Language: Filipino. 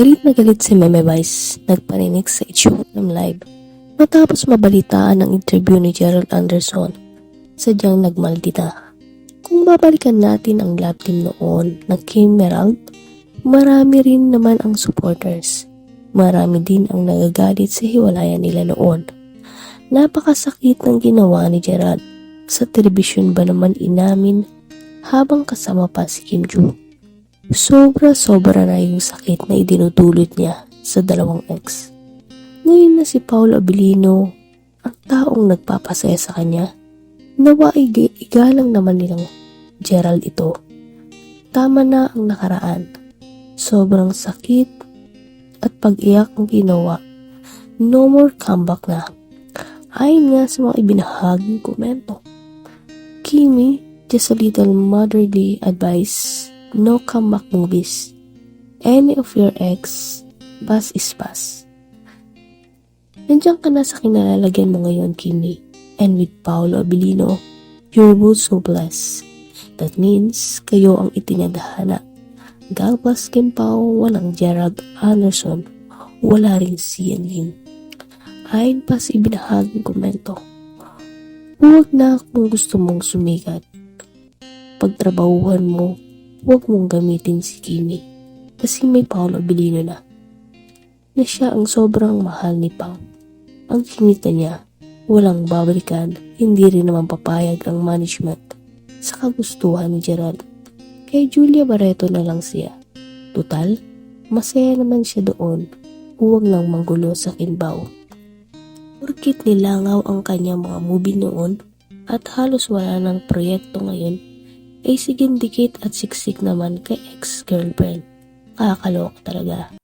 Galit na galit si Meme Vice, nagpaninig sa H&M Live matapos mabalitaan ang interview ni Gerald Anderson. Sadyang nagmaldi na. Kung babalikan natin ang love team noon ng Kim Merald, marami rin naman ang supporters. Marami din ang nagagalit sa hiwalayan nila noon. Napakasakit ng ginawa ni Gerald. Sa telebisyon ba naman inamin habang kasama pa si Kim Joo. Sobra-sobra na yung sakit na idinudulot niya sa dalawang ex. Ngayon na si Paul Abilino ang taong nagpapasaya sa kanya, nawa ig- igalang naman nilang Gerald ito. Tama na ang nakaraan. Sobrang sakit at pag-iyak ang ginawa. No more comeback na. Ayon nga sa mga ibinahaging komento. Kimi, just a little motherly advice. No comeback movies. Any of your ex, pass is pass. Nandiyan ka na sa kinalalagyan mo ngayon, Kimi. And with Paolo Abilino, you're both so blessed. That means, kayo ang itinadhana. Bless Kim Pao, walang Gerald Anderson, wala rin si Ian Lim. Ayon pa sa ibinahaging komento, huwag na kung gusto mong sumikat. Pagtrabahuhan mo, huwag mong gamitin si Kimi kasi may Paolo Abilino na na siya ang sobrang mahal ni Pao. Ang kinita niya, walang babalikan, hindi rin naman papayag ang management sa kagustuhan ni Gerald. Kay Julia Barreto na lang siya. Tutal, masaya naman siya doon. Huwag lang manggulo sa kinbaw. Porkit nilangaw ang kanyang mga movie noon at halos wala ng proyekto ngayon, ay siging dikit at siksik naman kay ex-girlfriend. Kakaloka talaga.